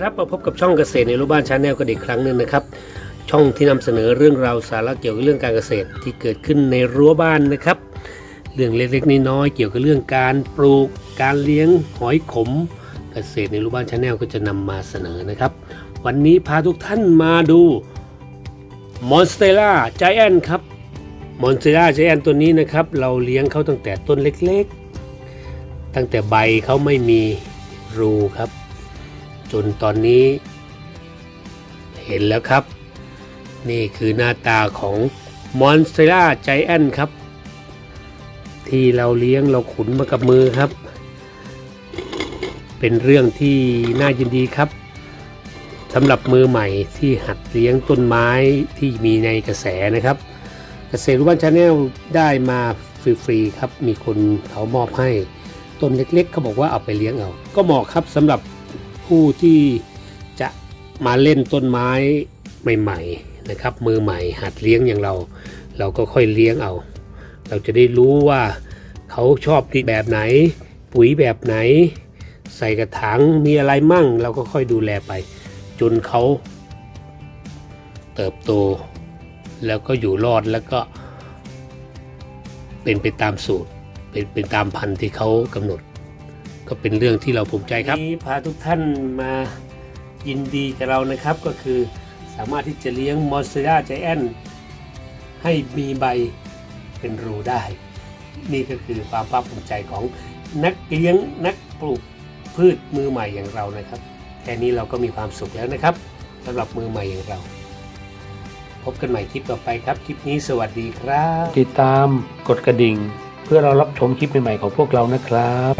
ครับมาพบกับช่องเกษตรในรูปบ้านชาแนลกันอีกครั้งหนึ่งนะครับ ช่องที่นำเสนอเรื่องราวสาระเกี่ยวกับเรื่องการเกษตรที่เกิดขึ้นในรั้วบ้านนะครับ เรื่องเล็กๆน้อยๆเกี่ยวกับเรื่องการปลูกการเลี้ยงหอยขม เกษตรในรูปบ้านชาแนลก็จะนำมาเสนอนะครับ วันนี้พาทุกท่านมาดูมอนสเตล่าไจแอนครับมอนสเตล่าไจแอนตัวนี้นะครับ เราเลี้ยงเขาตั้งแต่ต้นเล็กๆ ตั้งแต่ใบเขาไม่มีรูครับ จนตอนนี้ เห็นแล้วครับ นี่คือหน้าตาของมอนสเตล่าไจแอนครับ ที่เราเลี้ยงเราขุนมากับมือครับ เป็นเรื่องที่น่ายินดีครับสำหรับมือใหม่ที่หัดเลี้ยงต้นไม้ที่มีในกระแสนะครับเกษตรบ้านชาแนลได้มาฟรีๆครับ มีคนเขามอบให้ต้นเล็กๆเขาบอกว่าเอาไปเลี้ยงเอา ก็เหมาะครับสำหรับ ผู้ที่จะมาเล่นต้นไม้ใหม่ๆนะครับ มือใหม่หัดเลี้ยงอย่างเรา เราก็ค่อยเลี้ยงเอา เราจะได้รู้ว่าเขาชอบที่แบบไหน ปุ๋ยแบบไหน ใส่กระถางมีอะไรมั่ง เราก็ค่อยดูแลไป จนเขาเติบโต แล้วก็อยู่รอดแล้วก็ เป็นไปตามสูตร เป็นเป็นตามพันธุ์ที่เขากำหนด ก็เป็นเรื่องที่เราภูมิใจครับนี้พาทุกท่านมายินดีกับเรานะครับ ก็คือสามารถที่จะเลี้ยงมอสเซราไจแอนให้มีใบเป็นรูได้ นี่ก็คือความภาคภูมิใจของนักเลี้ยงนักปลูกพืชมือใหม่อย่างเรานะครับแค่นี้เราก็มีความสุขแล้วนะครับสำหรับมือใหม่อย่างเรา พบกันใหม่คลิปต่อไปครับ คลิปนี้สวัสดีครับ ติดตามกดกระดิ่ง เพื่อเรารับชมคลิปใหม่ๆของพวกเรานะครับ